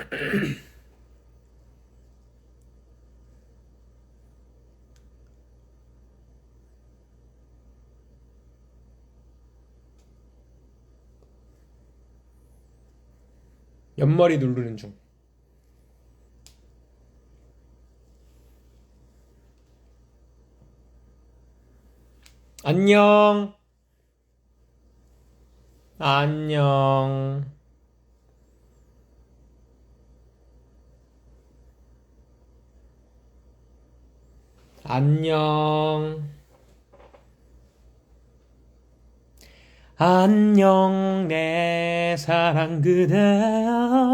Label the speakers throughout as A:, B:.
A: 옆머리 누르는 중. 안녕. 안녕. 안녕. 안녕, 내 사랑 그대여.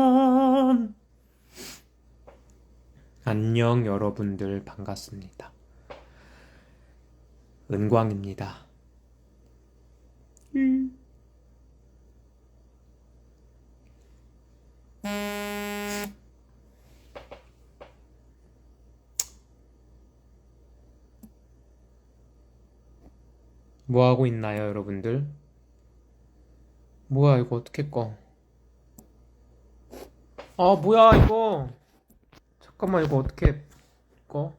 A: 안녕, 여러분들 반갑습니다. 은광입니다. 뭐 하고 있나요, 여러분들? 뭐야, 이거 어떻게 꺼? 아, 뭐야, 이거. 잠깐만, 이거 어떻게 꺼?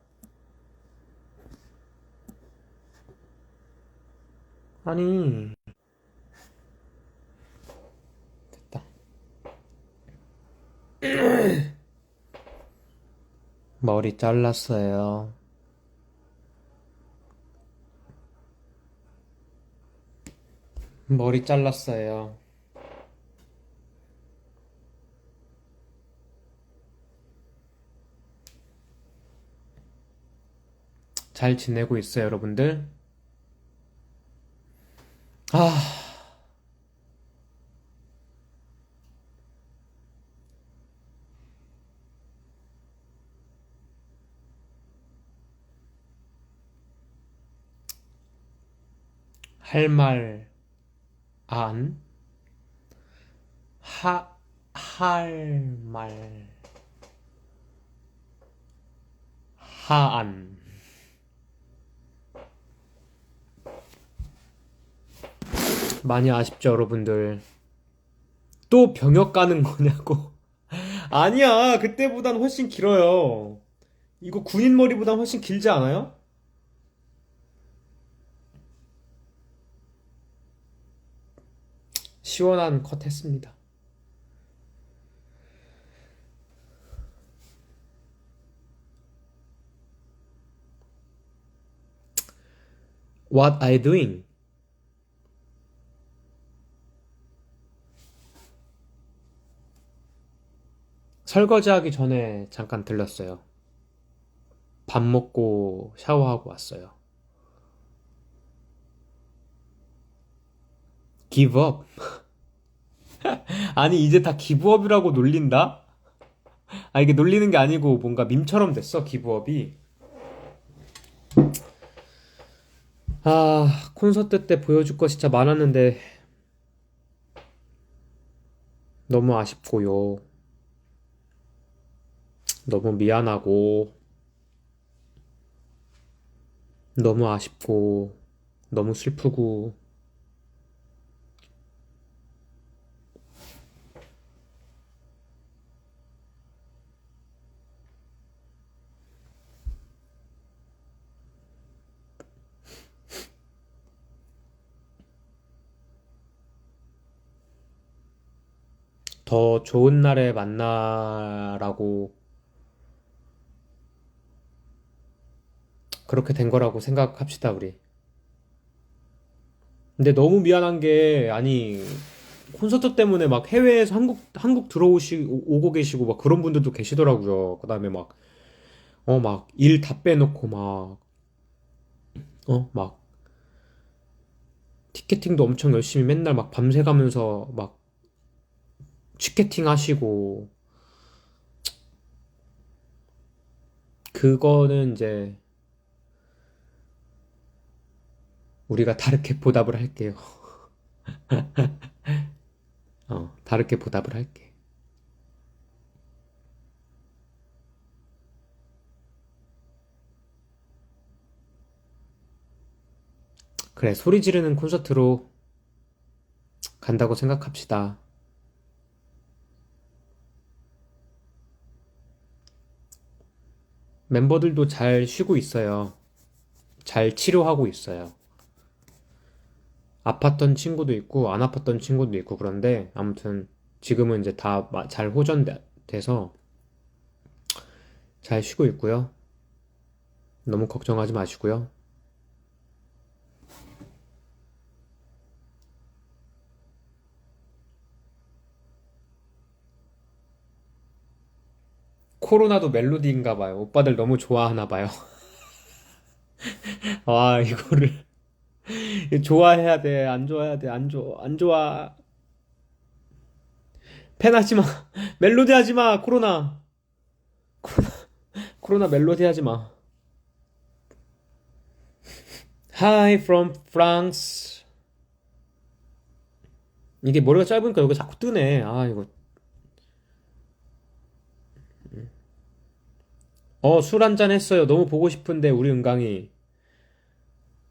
A: 아니. 됐다. 머리 잘랐어요. 머리 잘랐어요. 잘 지내고 있어요, 여러분들? 아, 할 말, 안? 하, 할 말, 하안. 많이 아쉽죠, 여러분들? 또 병역 가는 거냐고. 아니야, 그때보단 훨씬 길어요. 이거 군인 머리보단 훨씬 길지 않아요? 시원한 컷 했습니다. What are you doing? 설거지하기 전에 잠깐 들렀어요. 밥 먹고 샤워하고 왔어요. Give up. 아니, 이제 다 기브업이라고 놀린다? 아, 이게 놀리는 게 아니고 뭔가 밈처럼 됐어, 기브업이. 아, 콘서트 때 보여줄 거 진짜 많았는데 너무 아쉽고요. 너무 미안하고 너무 아쉽고 너무 슬프고 더 좋은 날에 만나라고 그렇게 된 거라고 생각합시다, 우리. 근데 너무 미안한 게, 아니, 콘서트 때문에 막 해외에서 한국, 한국 들어오시, 오- 오고 계시고 막 그런 분들도 계시더라고요. 그 다음에 막, 어, 막 일 다 빼놓고 막, 어, 막 티켓팅도 엄청 열심히 맨날 막 밤새 가면서 막 티켓팅 하시고, 그거는 이제 우리가 다르게 보답을 할게요. 어, 다르게 보답을 할게. 그래, 소리 지르는 콘서트로 간다고 생각합시다. 멤버들도 잘 쉬고 있어요. 잘 치료하고 있어요. 아팠던 친구도 있고, 안 아팠던 친구도 있고, 그런데, 아무튼, 지금은 이제 다 잘 호전돼서 잘 쉬고 있고요. 너무 걱정하지 마시고요. 코로나도 멜로디인가 봐요. 오빠들 너무 좋아하나 봐요. 아, 이거를 좋아해야 돼. 안 좋아해야 돼. 안 좋아. 안 좋아. 팬 하지 마. 멜로디 하지 마. 코로나. 코로나. 코로나 멜로디 하지 마. Hi from France. 이게 머리가 짧으니까 여기 자꾸 뜨네. 아, 이거. 어, 술 한 잔 했어요. 너무 보고 싶은데, 우리 은강이.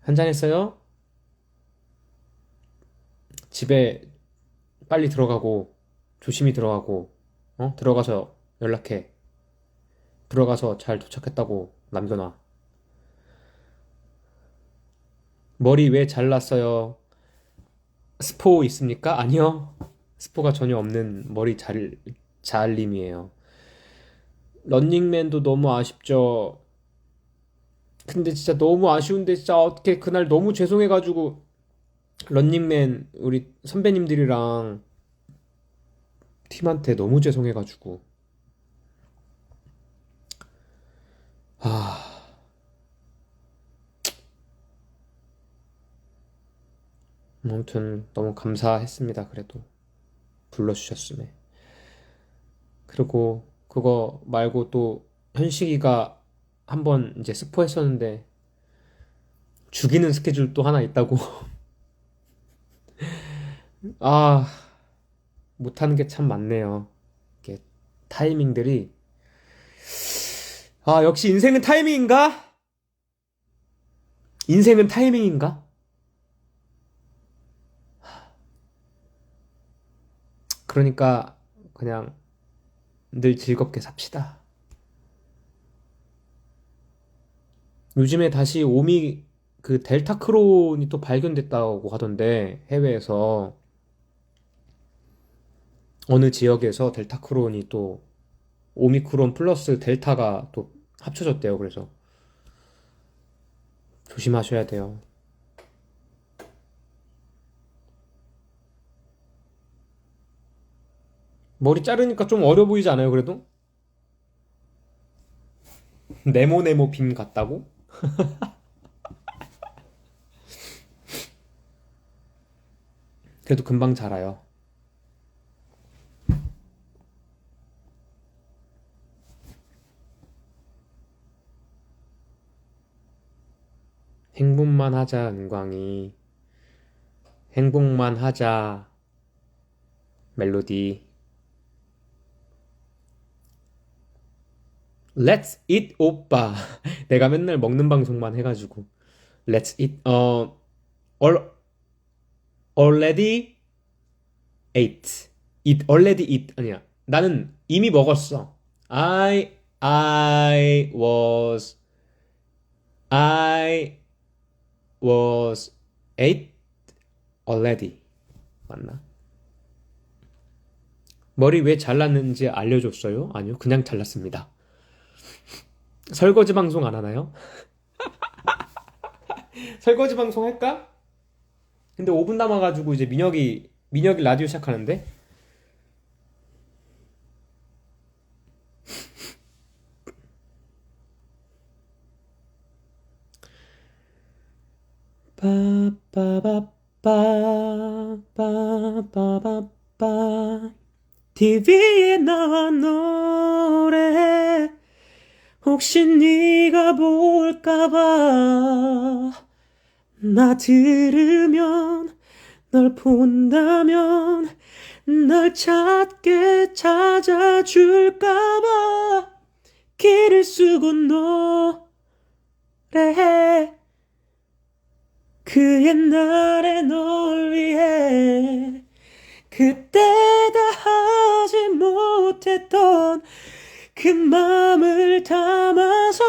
A: 한 잔 했어요? 집에 빨리 들어가고, 조심히 들어가고, 어? 들어가서 연락해. 들어가서 잘 도착했다고 남겨놔. 머리 왜 잘랐어요? 스포 있습니까? 아니요. 스포가 전혀 없는 머리 잘, 잘림이에요. 런닝맨도 너무 아쉽죠. 근데 진짜 너무 아쉬운데 진짜 어떻게 그날 너무 죄송해가지고 런닝맨 우리 선배님들이랑 팀한테 너무 죄송해가지고 아 아무튼 너무 감사했습니다. 그래도 불러주셨음에 그리고 그거 말고 또 현식이가 한번 이제 스포했었는데 죽이는 스케줄 또 하나 있다고 아 못하는 게 참 많네요. 이게 타이밍들이 아 역시 인생은 타이밍인가? 인생은 타이밍인가? 그러니까 그냥 늘 즐겁게 삽시다. 요즘에 다시 오미 그 델타 크론이 또 발견됐다고 하던데 해외에서 어느 지역에서 델타 크론이 또 오미크론 플러스 델타가 또 합쳐졌대요. 그래서 조심하셔야 돼요. 머리 자르니까 좀 어려 보이지 않아요, 그래도? 네모 네모 빔 같다고? 그래도 금방 자라요. 행복만 하자, 은광이. 행복만 하자, 멜로디. Let's eat 오빠. 내가 맨날 먹는 방송만 해가지고. Let's eat, 어, all, already ate. eat, already eat. 아니야. 나는 이미 먹었어. I, I was, I was ate already. 맞나? 머리 왜 잘랐는지 알려줬어요? 아니요. 그냥 잘랐습니다. 설거지 방송 안 하나요? 설거지 방송 할까? 근데 5분 남아가지고 이제 민혁이 민혁이 라디오 시작하는데 빠빠바빠빠빠빠빠 TV에 나온 노래 혹시 네가 볼까봐 나 들으면 널 본다면 널 찾게 찾아줄까봐 길을 쓰고 노래해. 그 옛날에 널 위해 그때 다 하지 못했던 그 맘을 담아서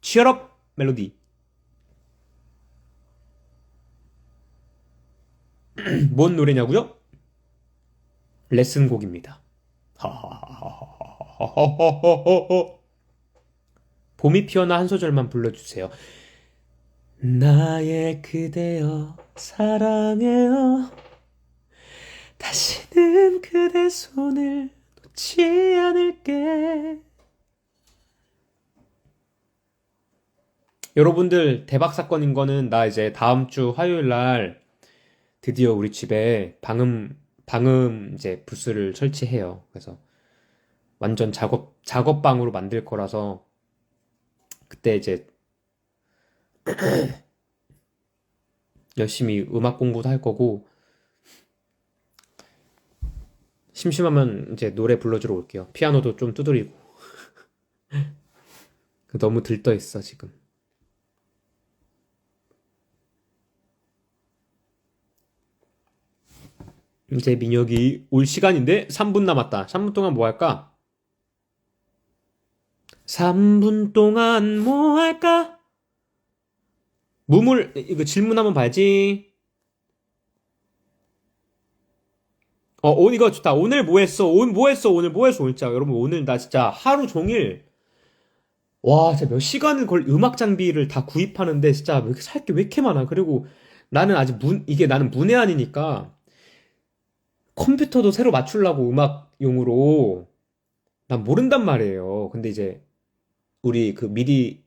A: 치얼업 멜로디 뭔 노래냐고요? 레슨곡입니다. 봄이 피어나 한 소절만 불러주세요. 나의 그대여 사랑해요 다시는 그대 손을 놓지 않을게. 여러분들 대박 사건인 거는 나 이제 다음 주 화요일 날 드디어 우리 집에 방음 방음 이제 부스를 설치해요. 그래서 완전 작업 작업방으로 만들 거라서 그때 이제 열심히 음악 공부도 할 거고 심심하면 이제 노래 불러주러 올게요. 피아노도 좀 두드리고 너무 들떠 있어 지금. 이제 민혁이 올 시간인데 3분 남았다. 3분 동안 뭐 할까? 3분 동안 뭐 할까? 무물 이거 질문 한번 봐야지. 어, 오 이거 좋다. 오늘 뭐 했어? 오늘 뭐 했어? 오늘 뭐 했어? 오늘 진짜 여러분 오늘 나 진짜 하루 종일 와, 진짜 몇 시간을 걸 음악 장비를 다 구입하는데 진짜 살게 왜 이렇게 많아? 그리고 나는 아직 문 이게 나는 문외한이니까 컴퓨터도 새로 맞추려고 음악용으로 난 모른단 말이에요. 근데 이제 우리 그 미리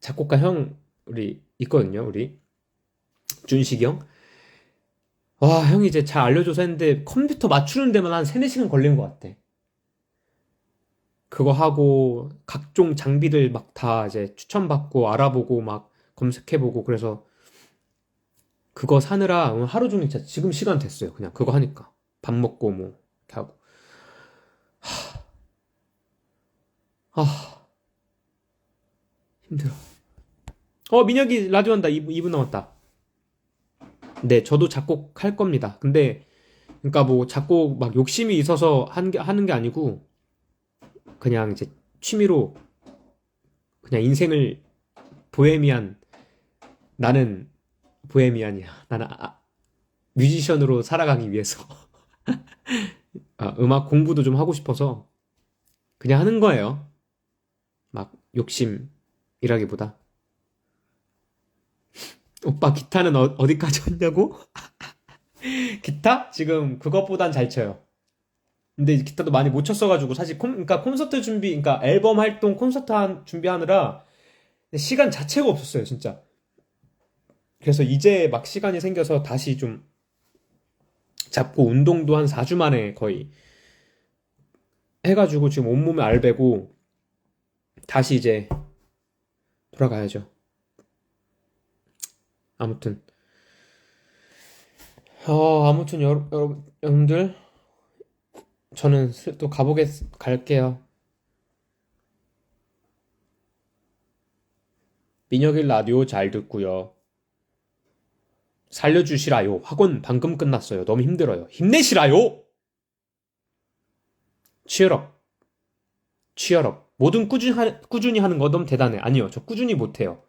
A: 작곡가 형 우리 있거든요. 우리 준식이 형. 와, 형이 이제 잘 알려줘서 했는데 컴퓨터 맞추는 데만 한 3, 4시간 걸린 것 같아. 그거 하고 각종 장비들 막 다 이제 추천받고 알아보고 막 검색해보고 그래서 그거 사느라 하루 종일 진짜 지금 시간 됐어요. 그냥 그거 하니까. 밥 먹고 뭐 이렇게 하고. 하... 아 힘들어. 어 민혁이 라디오 한다. 2분, 2분 남았다. 네, 저도 작곡할 겁니다. 근데 그러니까 뭐 작곡 막 욕심이 있어서 한 게, 하는 게 아니고 그냥 이제 취미로 그냥 인생을 보헤미안 나는 보헤미안이야. 나는 아, 뮤지션으로 살아가기 위해서 아, 음악 공부도 좀 하고 싶어서 그냥 하는 거예요. 막 욕심이라기보다. 오빠 기타는 어, 디까지 왔냐고? 기타? 지금 그것보단 잘 쳐요. 근데 기타도 많이 못 쳤어가지고 사실 콘, 그러니까 콘서트 준비, 그러니까 앨범 활동 콘서트 한, 준비하느라 시간 자체가 없었어요, 진짜. 그래서 이제 막 시간이 생겨서 다시 좀 잡고 운동도 한 4주 만에 거의 해가지고 지금 온몸에 알배고 다시 이제 돌아가야죠. 아무튼 어 아무튼 여러, 여러, 여러분들 저는 또 가보겠 갈게요. 민혁일 라디오 잘 듣고요. 살려주시라요. 학원 방금 끝났어요. 너무 힘들어요. 힘내시라요! 취업업. 뭐든 꾸준히, 하, 꾸준히 하는 거 너무 대단해. 아니요. 저 꾸준히 못해요.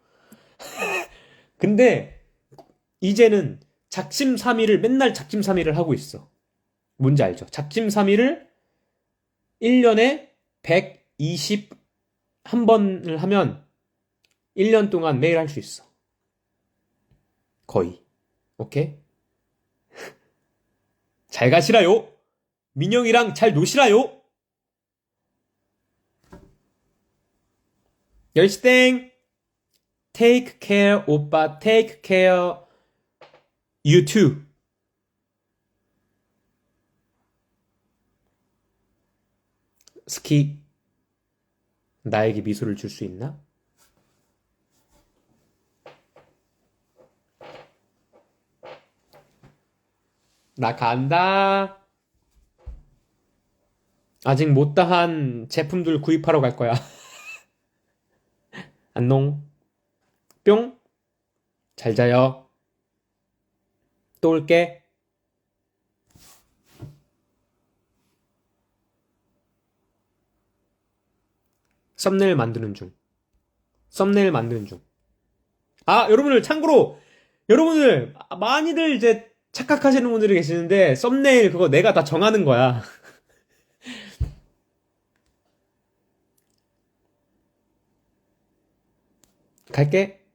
A: 근데, 이제는 작심삼일을 맨날 작심삼일을 하고 있어. 뭔지 알죠? 작심삼일을 1년에 121번을 하면 1년 동안 매일 할 수 있어. 거의. 오케이? 잘 가시라요. 민영이랑 잘 노시라요. 열시땡. Take care, 오빠. Take care. You too. 스키. 나에게 미소를 줄 수 있나? 나 간다. 아직 못다한 제품들 구입하러 갈 거야. 안녕. 뿅. 잘 자요. 또 올게. 썸네일 만드는 중. 썸네일 만드는 중. 아, 여러분들 참고로 여러분들 많이들 이제 착각하시는 분들이 계시는데 썸네일 그거 내가 다 정하는 거야. 갈게.